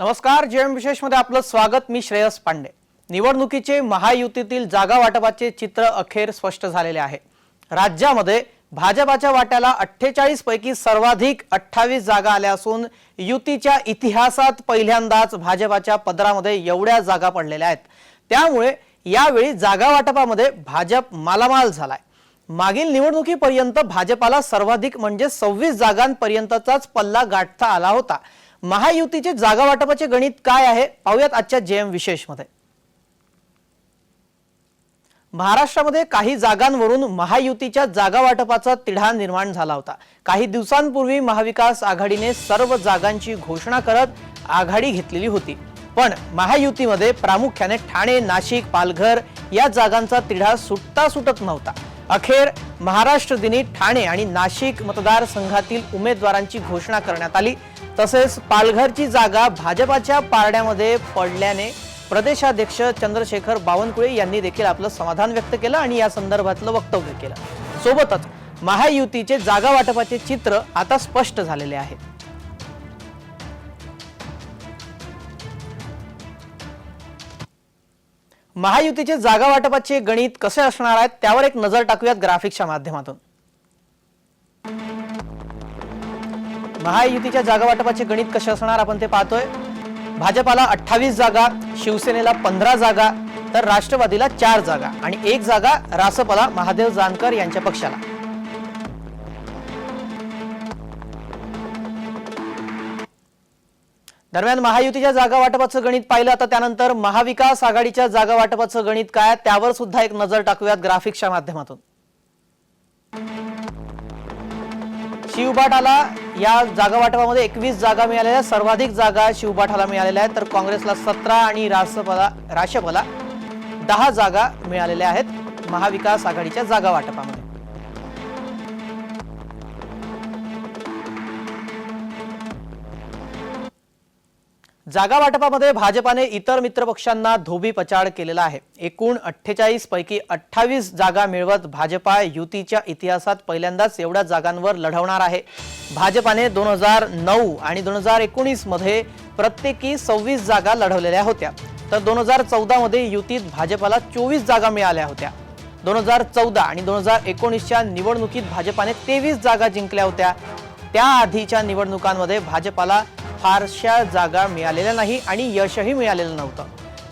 नमस्कार जेएम विशेषमध्ये आपलं स्वागत मी श्रेयस पांडे. निवडणुकीचे महायुतीतील जागा वाटपाचे चित्र अखेर स्पष्ट झालेले आहे. राज्यामध्ये भाजपाच्या वाट्याला अठ्ठेचाळीस पैकी सर्वाधिक अठ्ठावीस जागा आल्या असून युतीच्या इतिहासात पहिल्यांदाच भाजपाच्या पदरामध्ये एवढ्या जागा पडलेल्या आहेत. त्यामुळे यावेळी जागा वाटपामध्ये भाजप मालामाल झालाय. मागील निवडणुकीपर्यंत भाजपाला सर्वाधिक म्हणजे सव्वीस जागांपर्यंतचाच पल्ला गाठता आला होता. महायुतीचे जागा वाटपाचे गणित काय आहे? पाहूयात आजच्या जेएम विशेषमध्ये. महाराष्ट्रामध्ये काही जागांवरून महायुतीच्या जागा वाटपाचा तिढा निर्माण झाला होता. काही दिवसांपूर्वी महाविकास आघाडीने सर्व जागांची घोषणा करत आघाडी घेतलेली होती. पण महायुतीमध्ये प्रामुख्याने ठाणे नाशिक पालघर या जागांचा तिढा सुटता सुटत नव्हता. अखेर महाराष्ट्र दिनी ठाणे आणि नाशिक मतदारसंघातील उमेदवारांची घोषणा करण्यात आली. तसेच पालघरची जागा भाजपाच्या पारड्यामध्ये पडल्याने प्रदेशाध्यक्ष चंद्रशेखर बावनकुळे यांनी देखील आपलं समाधान व्यक्त केलं आणि या संदर्भातलं वक्तव्य केलं. सोबतच महायुतीचे जागा वाटपाचे चित्र आता स्पष्ट झालेले आहे. महायुतीचे जागा वाटपाचे गणित कसे असणार आहेत त्यावर एक नजर टाकूयात ग्राफिक्सच्या माध्यमातून. महायुतीच्या जागा वाटपाचे गणित कसे असणार आपण ते पाहतोय. भाजपाला अठ्ठावीस जागा शिवसेनेला पंधरा जागा तर राष्ट्रवादीला चार जागा आणि एक जागा रासपला महादेव जानकर यांच्या पक्षाला. दरम्यान महायुतीच्या जागा वाटपाचं गणित पाहिलं आता त्यानंतर महाविकास आघाडीच्या जागा वाटपाचं गणित काय? त्यावर सुद्धा एक नजर टाकूयात ग्राफिक्सच्या माध्यमातून. शिवबाठाला या जागा वाटपामध्ये एकवीस जागा मिळालेल्या सर्वाधिक जागा शिवबाठाला मिळालेल्या आहेत. तर काँग्रेसला सतरा आणि रासपला राशपला दहा जागा मिळालेल्या आहेत महाविकास आघाडीच्या जागा वाटपामध्ये. जागा वाटपामध्ये भाजपाने इतर मित्रपक्षांना धोबी पचाड केलेला आहे. एकूण अठ्ठेचाळीस पैकी अठ्ठावीस जागा मिळवत भाजपा युतीच्या इतिहासात पहिल्यांदाच एवढ्या जागांवर लढवणार आहे. भाजपाने दोन हजार नऊ आणि दोन हजार एकोणीसमध्ये प्रत्येकी सव्वीस जागा लढवलेल्या होत्या. तर दोन हजार चौदामध्ये युतीत भाजपाला चोवीस जागा मिळाल्या होत्या. दोन हजार चौदा आणि दोन हजार एकोणीसच्या निवडणुकीत भाजपाने तेवीस जागा जिंकल्या होत्या. त्याआधीच्या निवडणुकांमध्ये भाजपाला फारशा जागा मिळालेल्या नाही आणि यशही मिळालेलं नव्हतं.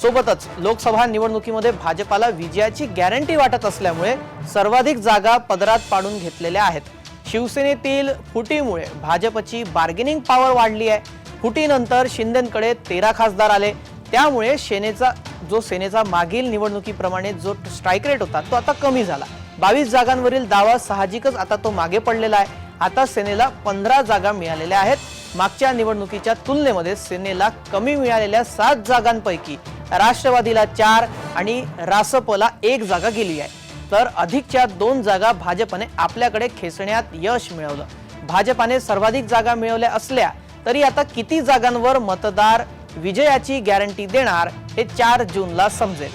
सोबतच लोकसभा निवडणुकीमध्ये भाजपाला विजयाची गॅरंटी वाटत असल्यामुळे सर्वाधिक जागा पदरात पाडून घेतलेल्या आहेत. शिवसेनेतील फुटीमुळे भाजपची बार्गेनिंग पॉवर वाढली आहे. फुटीनंतर शिंदेकडे तेरा खासदार आले. त्यामुळे सेनेचा जो सेनेचा मागील निवडणुकीप्रमाणे जो स्ट्राईक रेट होता तो आता कमी झाला. बावीस जागांवरील दावा साहजिकच आता तो मागे पडलेला आहे. आता सेनेला पंधरा जागा मिळालेल्या आहेत. मागच्या निवडणुकीच्या तुलनेमध्ये सेनेला कमी मिळालेल्या सात जागांपैकी राष्ट्रवादीला चार आणि रासपला एक जागा गेली आहे. तर अधिकच्या दोन जागा भाजपने आपल्याकडे खेचण्यात यश मिळवलं. भाजपाने सर्वाधिक जागा मिळवल्या असल्या तरी आता किती जागांवर मतदार विजयाची गॅरंटी देणार हे चार जूनला समजेल.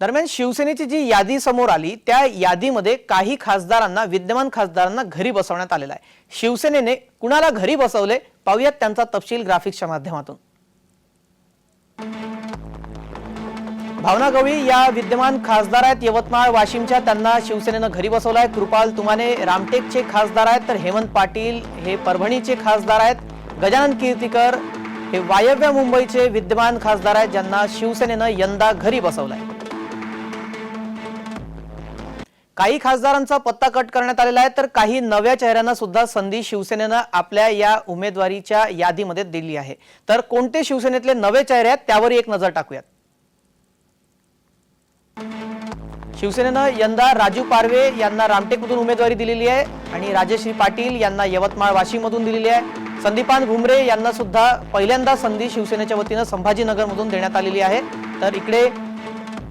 दरम्यान शिवसेनेची जी यादी समोर आली त्या यादीमध्ये काही खासदारांना विद्यमान खासदारांना घरी बसवण्यात आलेला आहे. शिवसेनेने कुणाला घरी बसवले? पाहूयात त्यांचा तपशील ग्राफिक्सच्या माध्यमातून. भावना गवळी या विद्यमान खासदार आहेत. यवतमाळ वाशिमच्या त्यांना शिवसेनेनं घरी बसवलाय कृपाल तुमाने रामटेकचे खासदार आहेत तर हेमंत पाटील हे परभणीचे खासदार आहेत. गजानन कीर्तीकर हे वायव्य मुंबईचे विद्यमान खासदार आहेत ज्यांना शिवसेनेनं यंदा घरी बसवलाय काही खासदारांचा पत्ता कट करण्यात आलेला आहे तर काही नव्या चेहऱ्यांना सुद्धा संधी शिवसेनेनं आपल्या या उमेदवारीच्या यादीमध्ये दिली आहे. तर कोणते शिवसेनेतले नवे चेहरे आहेत त्यावर एक नजर टाकूयात. शिवसेनेनं यंदा राजू पारवे यांना रामटेकमधून उमेदवारी दिलेली आहे आणि राजश्री पाटील यांना यवतमाळ वाशिममधून दिलेली आहे. संदीपान भुमरे यांना सुद्धा पहिल्यांदा संधी शिवसेनेच्या वतीनं संभाजीनगरमधून देण्यात आलेली आहे. तर इकडे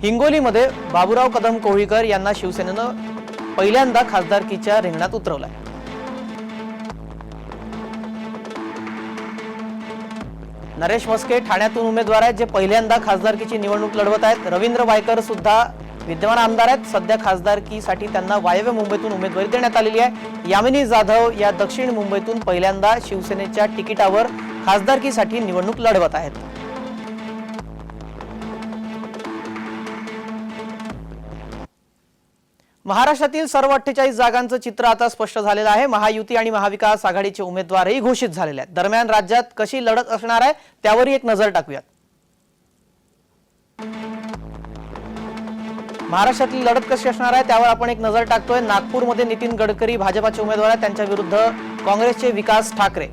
हिंगोलीमध्ये बाबुराव कदम कोळीकर यांना शिवसेनेनं पहिल्यांदा खासदारकीच्या रिंगणात उतरवलाय. नरेश मस्के ठाण्यातून उमेदवार आहेत जे पहिल्यांदा खासदारकीची निवडणूक लढवत आहेत. रवींद्र वायकर सुद्धा विद्यमान आमदार आहेत. सध्या खासदारकीसाठी त्यांना वायव्य मुंबईतून उमेदवारी देण्यात आलेली आहे. यामिनी जाधव या दक्षिण मुंबईतून पहिल्यांदा शिवसेनेच्या तिकिटावर खासदारकीसाठी निवडणूक लढवत आहेत. महाराष्ट्रातील सर्व अठ्ठेचाळीस जागांचं चित्र आता स्पष्ट झालेलं आहे. महायुती आणि महाविकास आघाडीचे उमेदवारही घोषित झालेले आहेत. दरम्यान राज्यात कशी लढत असणार आहे त्यावरही एक नजर टाकूयात. महाराष्ट्रातली लढत कशी असणार आहे त्यावर आपण एक नजर टाकतोय. नागपूरमध्ये नितीन गडकरी भाजपाचे उमेदवार आहेत. त्यांच्या विरुद्ध काँग्रेसचे विकास ठाकरे.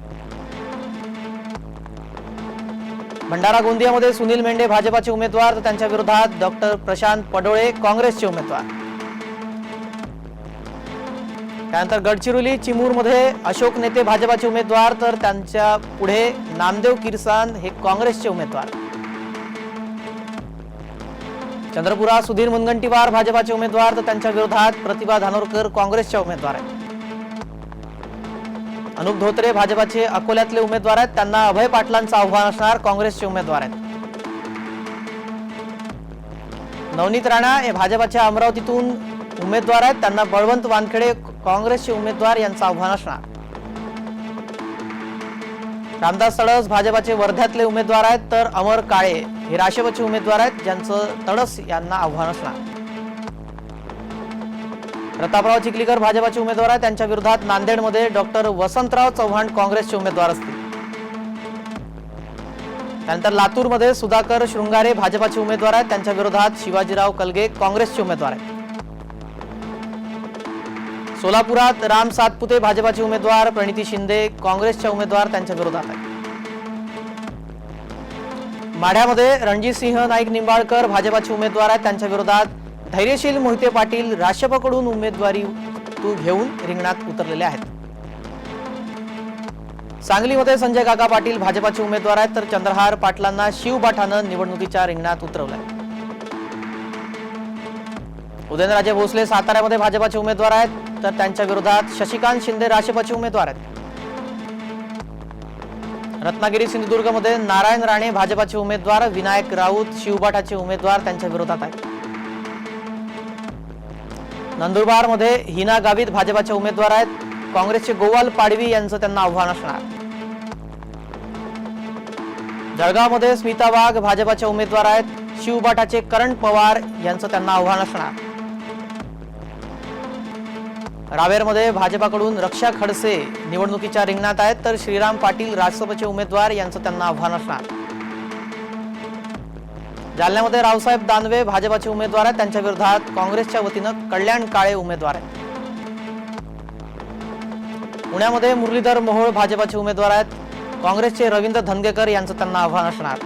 भंडारा गोंदियामध्ये सुनील मेंढे भाजपाचे उमेदवार तर त्यांच्या विरोधात डॉक्टर प्रशांत पडोळे काँग्रेसचे उमेदवार. त्यानंतर गडचिरोली चिमूरमध्ये अशोक नेते भाजपाचे उमेदवार तर त्यांच्या पुढे नामदेव किरसान हे काँग्रेसचे उमेदवार. चंद्रपुरा सुधीर मुनगंटीवार भाजपाचे उमेदवार तर त्यांच्या विरोधात प्रतिभा धानोरकर काँग्रेसच्या उमेदवार आहेत. अनुप धोत्रे भाजपाचे अकोल्यातले उमेदवार आहेत. त्यांना अभय पाटलांचं आव्हान असणार काँग्रेसचे उमेदवार आहेत. नवनीत राणा हे भाजपाच्या अमरावतीतून उमेदवार आहेत. त्यांना बळवंत वानखेडे काँग्रेसचे उमेदवार यांचं आव्हान असणार. रामदास तडस भाजपाचे वर्ध्यातले उमेदवार आहेत तर अमर काळे हे राष्ट्रपती उमेदवार आहेत ज्यांचं तडस यांना आव्हान असणार. प्रतापराव चिखलीकर भाजपाचे उमेदवार आहेत त्यांच्या विरोधात नांदेडमध्ये डॉक्टर वसंतराव चव्हाण काँग्रेसचे उमेदवार असतील. त्यानंतर लातूरमध्ये सुधाकर शृंगारे भाजपाचे उमेदवार आहेत त्यांच्या विरोधात शिवाजीराव कलगे काँग्रेसचे उमेदवार आहेत. सोलापुरात राम सातपुते भाजपाचे उमेदवार प्रणिती शिंदे काँग्रेसच्या उमेदवार त्यांच्या विरोधात आहेत. माढ्यामध्ये रणजितसिंह नाईक निंबाळकर भाजपाचे उमेदवार आहेत त्यांच्या विरोधात. धैर्यशील मोहिते पाटील राष्ट्रपकडून उमेदवारी तू घेऊन रिंगणात उतरलेले आहेत. सांगलीमध्ये संजय काका पाटील भाजपाचे उमेदवार आहेत तर चंद्रहार पाटलांना शिवबाठानं निवडणुकीच्या रिंगणात उतरवलंय. उदयनराजे भोसले साताऱ्यामध्ये भाजपाचे उमेदवार आहेत. तर त्यांच्या विरोधात शशिकांत शिंदे राष्ट्रपती उमेदवार आहेत. रत्नागिरी सिंधुदुर्गमध्ये नारायण राणे भाजपाचे उमेदवार विनायक राऊत शिवभाटाचे उमेदवार त्यांच्या विरोधात आहेत. नंदुरबारमध्ये हिना गावित भाजपाचे उमेदवार आहेत. काँग्रेसचे गोवाल पाडवी यांचं त्यांना आव्हान असणार. जळगावमध्ये स्मिता वाघ भाजपाचे उमेदवार आहेत. शिवभाटाचे करण पवार यांचं त्यांना आव्हान असणार. रावेरमध्ये भाजपाकडून रक्षा खडसे निवडणुकीच्या रिंगणात आहेत तर श्रीराम पाटील राष्ट्रपती उमेदवार यांचं त्यांना आव्हान असणार. जालन्यामध्ये रावसाहेब दानवे भाजपाचे उमेदवार आहेत त्यांच्या विरोधात काँग्रेसच्या वतीनं कल्याण काळे उमेदवार आहेत. पुण्यामध्ये मुरलीधर मोहोळ भाजपाचे उमेदवार आहेत काँग्रेसचे रवींद्र धनगेकर यांचं त्यांना आव्हान असणार.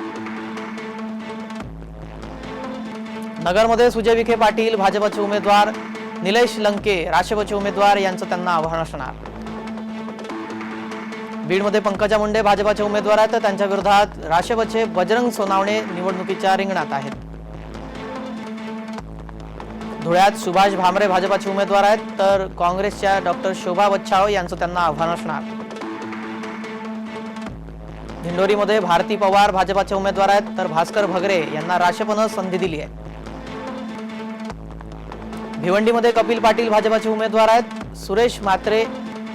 नगरमध्ये सुजय विखे पाटील भाजपाचे उमेदवार निलेश लंके राष्ट्रपती उमेदवार यांचं त्यांना आव्हान असणार. बीडमध्ये पंकजा मुंडे भाजपाचे उमेदवार आहेत तर त्यांच्या विरोधात राष्ट्रपतीचे बजरंग सोनावणे निवडणुकीच्या रिंगणात आहेत. धुळ्यात सुभाष भामरे भाजपाचे उमेदवार आहेत तर काँग्रेसच्या डॉक्टर शोभा बच्छाव यांचं त्यांना आव्हान असणार. दिंडोरीमध्ये भारती पवार भाजपाचे उमेदवार आहेत तर भास्कर भगरे यांना राष्ट्रपनं संधी दिली आहे. भिवंडीमध्ये कपिल पाटील भाजपाचे उमेदवार आहेत. सुरेश म्हात्रे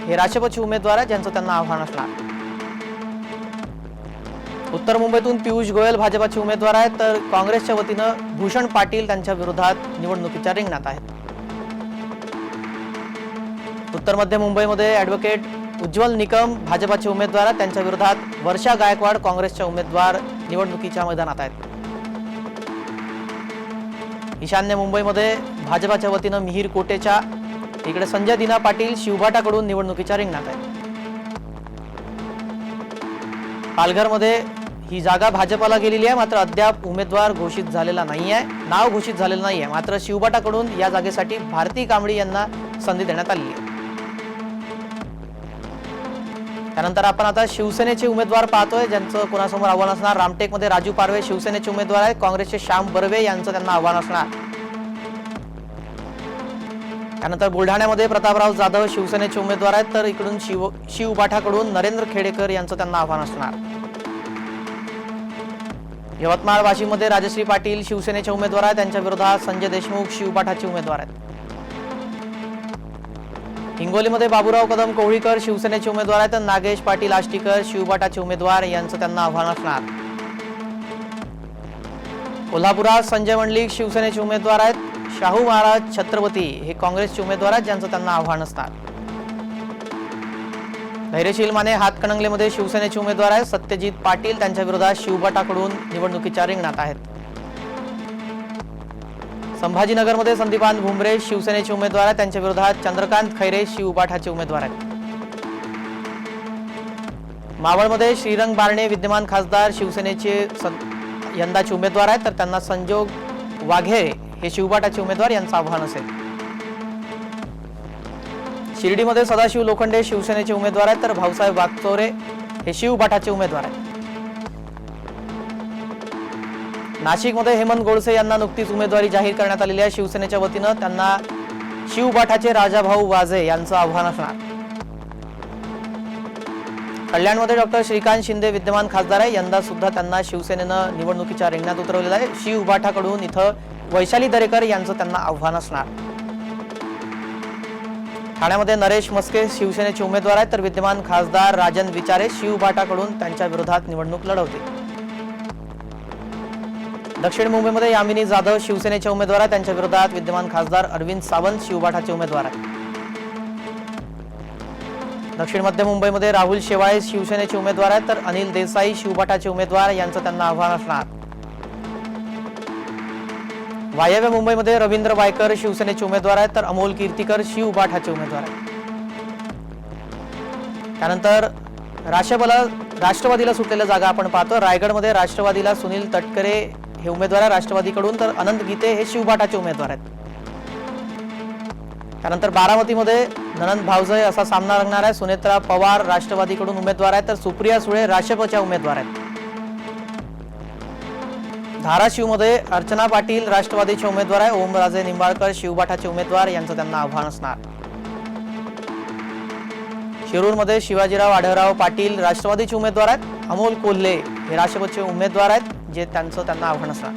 हे राष्ट्रपती उमेदवार आहेत ज्यांचं त्यांना आव्हान असणार. उत्तर मुंबईतून पियुष गोयल भाजपाचे उमेदवार आहेत तर काँग्रेसच्या वतीनं भूषण पाटील त्यांच्या विरोधात निवडणुकीच्या रिंगणात आहेत. उत्तर मध्य मुंबईमध्ये ॲडव्होकेट उज्ज्वल निकम भाजपाचे उमेदवार आहेत त्यांच्या विरोधात वर्षा गायकवाड काँग्रेसच्या उमेदवार निवडणुकीच्या मैदानात आहेत. ईशान्य मुंबईमध्ये भाजपाच्या वतीनं मिहीर कोटेच्या इकडे संजय दिना पाटील शिवभाटाकडून निवडणुकीच्या रिंगणात आहेत. पालघरमध्ये ही जागा भाजपाला गेलेली आहे मात्र अद्याप उमेदवार घोषित झालेला नाही आहे नाव घोषित झालेलं नाही आहे मात्र शिवबाटाकडून या जागेसाठी भारती कांबळी यांना संधी देण्यात आली आहे. त्यानंतर आपण आता शिवसेनेचे उमेदवार पाहतोय ज्यांचं कोणासमोर आव्हान असणार रामटेकमध्ये राजू पारवे शिवसेनेचे उमेदवार आहेत काँग्रेसचे श्याम बर्वे यांचं त्यांना आव्हान असणार. त्यानंतर बुलढाण्यामध्ये प्रतापराव जाधव शिवसेनेचे उमेदवार आहेत तर इकडून शिव शिवबाठाकडून नरेंद्र खेडेकर यांचं त्यांना आव्हान असणार. यवतमाळ वाशीमध्ये राजश्री पाटील शिवसेनेचे उमेदवार आहेत त्यांच्या विरोधात संजय देशमुख शिवपाठाचे उमेदवार आहेत. हिंगोलीमध्ये बाबूराव कदम कोहळीकर शिवसेनेचे उमेदवार आहेत तर नागेश पाटील आष्टीकर शिवपाठाचे उमेदवार यांचं त्यांना आव्हान असणार. कोल्हापुरात संजय मंडलिक शिवसेनेचे उमेदवार आहेत शाहू महाराज छत्रपती हे काँग्रेसचे उमेदवार आहेत ज्यांचं त्यांना आव्हान असणार. धैर्यशील माने हातकणंगलेमध्ये शिवसेनेचे उमेदवार आहेत. सत्यजित पाटील त्यांच्या विरोधात शिवबाटाकडून निवडणुकीच्या रिंगणात आहेत. संभाजीनगरमध्ये संदीपान भुमरे शिवसेनेचे उमेदवार आहेत. त्यांच्या विरोधात चंद्रकांत खैरे शिवबाठाचे उमेदवार आहेत. मावळमध्ये श्रीरंग बारणे विद्यमान खासदार शिवसेनेचे सं- यंदाचे उमेदवार आहेत. तर त्यांना संजोग वाघेरे हे शिवबाटाचे उमेदवार यांचं आव्हान असेल. शिर्डीमध्ये सदाशिव लोखंडे शिवसेनेचे उमेदवार आहेत तर भाऊसाहेब वागचोरे हे शिवबाटाचे उमेदवार आहेत. नाशिकमध्ये हेमंत गोडसे यांना नुकतीच उमेदवारी जाहीर करण्यात आलेली आहे. शिवसेनेच्या वतीनं त्यांना शिवबाठाचे राजाभाऊ वाजे यांचं आव्हान असणार. कल्याणमध्ये डॉक्टर श्रीकांत शिंदे विद्यमान खासदार आहे. यंदा सुद्धा त्यांना शिवसेनेनं निवडणुकीच्या रिंगणात उतरवलेलं आहे. शिवबाठाकडून इथं वैशाली दरेकर यांचं त्यांना आव्हान असणार. ठाण्यामध्ये नरेश मस्के शिवसेनेचे उमेदवार आहेत तर विद्यमान खासदार राजन विचारे शिवबाटाकडून त्यांच्या विरोधात निवडणूक लढवतील. दक्षिण मुंबईमध्ये यामिनी जाधव शिवसेनेचे उमेदवार आहेत त्यांच्या विरोधात विद्यमान खासदार अरविंद सावंत शिवबाठाचे उमेदवार आहेत. दक्षिण मध्य मुंबईमध्ये राहुल शेवाळे शिवसेनेचे उमेदवार आहेत तर अनिल देसाई शिवबाटाचे उमेदवार यांचं त्यांना आव्हान असणार. वायव्य मुंबईमध्ये रवींद्र वायकर शिवसेनेचे उमेदवार आहेत तर अमोल कीर्तीकर शिवबाठाचे उमेदवार आहेत. त्यानंतर राष्ट्रबला राष्ट्रवादीला सुटलेल्या जागा आपण पाहतो. रायगडमध्ये राष्ट्रवादीला सुनील तटकरे हे उमेदवार आहे राष्ट्रवादीकडून तर अनंत गीते हे शिवबाटाचे उमेदवार आहेत. त्यानंतर बारामतीमध्ये ननंद भावजय असा सामना रंगणार आहे. सुनेत्रा पवार राष्ट्रवादीकडून उमेदवार आहेत तर सुप्रिया सुळे राष्ट्रपच्या उमेदवार आहेत. धाराशिवमध्ये अर्चना पाटील राष्ट्रवादीचे उमेदवार आहे. ओमराजे निंबाळकर शिवबाठाचे उमेदवार यांचं त्यांना आव्हान असणार. शिरूरमध्ये शिवाजीराव आढळराव पाटील राष्ट्रवादीचे उमेदवार आहेत. अमोल कोल्हे हे राष्ट्रपतीचे उमेदवार आहेत जे त्यांचं त्यांना आव्हान असणार.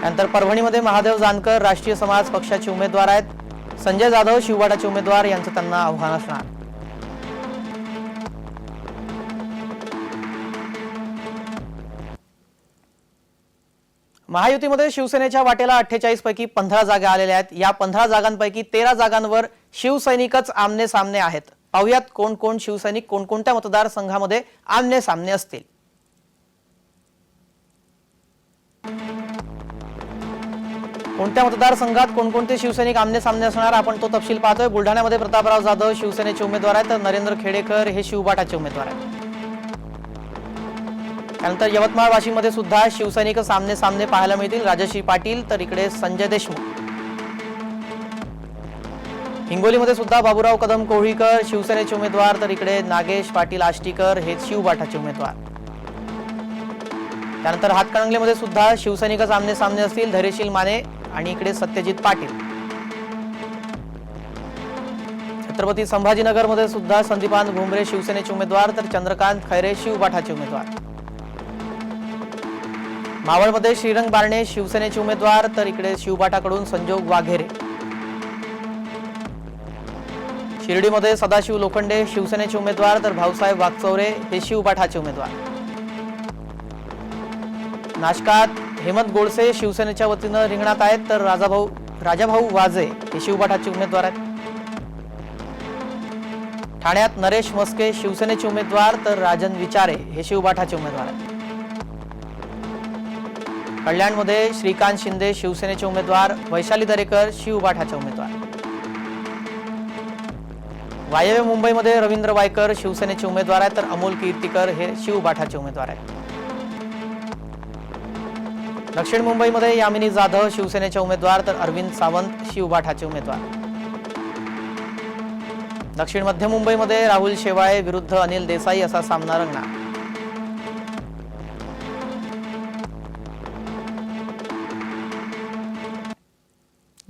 त्यानंतर परभणीमध्ये महादेव जानकर राष्ट्रीय समाज पक्षाचे उमेदवार आहेत. संजय जाधव शिवबाटाचे उमेदवार यांचं त्यांना आव्हान असणार. महायुतीमध्ये शिवसेनेच्या वाटेला अठ्ठेचाळीस पैकी पंधरा जागा आलेल्या आहेत. या पंधरा जागांपैकी तेरा जागांवर शिवसैनिकच आमने सामने आहेत. पाहुयात कोण कोण शिवसैनिक कोणकोणत्या मतदारसंघामध्ये आमने सामने असतील. कोणत्या मतदारसंघात कोणकोणते शिवसैनिक आमने सामने असणार आपण तो तपशील पाहतोय. बुलढाण्यामध्ये प्रतापराव जाधव शिवसेनेचे उमेदवार आहेत. तर नरेंद्र खेडेकर हे शिवबाटाचे उमेदवार आहेत. त्यानंतर यवतमाळ वाशिममध्ये सुद्धा शिवसैनिक सामने सामने पाहायला मिळतील. राजश्री पाटील तर इकडे संजय देशमुख. हिंगोलीमध्ये सुद्धा बाबूराव कदम कोहळीकर शिवसेनेचे उमेदवार तर इकडे नागेश पाटील आष्टीकर हे शिवबाठाचे उमेदवार. त्यानंतर हातकणंगलेमध्ये सुद्धा शिवसैनिक सामने सामने असतील धैर्यशील माने आणि इकडे सत्यजित पाटील. छत्रपती संभाजीनगरमध्ये सुद्धा संदीपान भुमरे शिवसेनेचे उमेदवार तर चंद्रकांत खैरे शिवबाठाचे उमेदवार. मावळमध्ये श्रीरंग बारणे शिवसेनेचे उमेदवार तर इकडे शिवबाटाकडून संजोग वाघेरे. शिर्डीमध्ये सदाशिव लोखंडे शिवसेनेचे उमेदवार तर भाऊसाहेब वाघचौरे हे शिवबाठाचे उमेदवार. नाशकात हेमंत गोडसे शिवसेनेच्या वतीनं रिंगणात आहेत तर राजाभाऊ राजाभाऊ वाजे हे शिवबाठाचे उमेदवार आहेत. ठाण्यात नरेश मस्के शिवसेनेचे उमेदवार तर राजन विचारे हे शिवबाठाचे उमेदवार आहेत. कल्याणमध्ये श्रीकांत शिंदे शिवसेनेचे उमेदवार वैशाली दरेकर शिवबाठाचे उमेदवार. वायव्य मुंबईमध्ये रवींद्र वायकर शिवसेनेचे उमेदवार आहेत तर अमोल कीर्तीकर हे शिवबाठाचे उमेदवार आहेत. दक्षिण मुंबईमध्ये यामिनी जाधव शिवसेनेचे उमेदवार तर अरविंद सावंत शिवबाठाचे उमेदवार. दक्षिण मध्य मुंबईमध्ये राहुल शेवाळे विरुद्ध अनिल देसाई असा सामना रंगणार.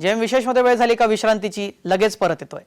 जेम विशेषमध्ये वेळ झाली का विश्रांतीची लगेच परत येतोय.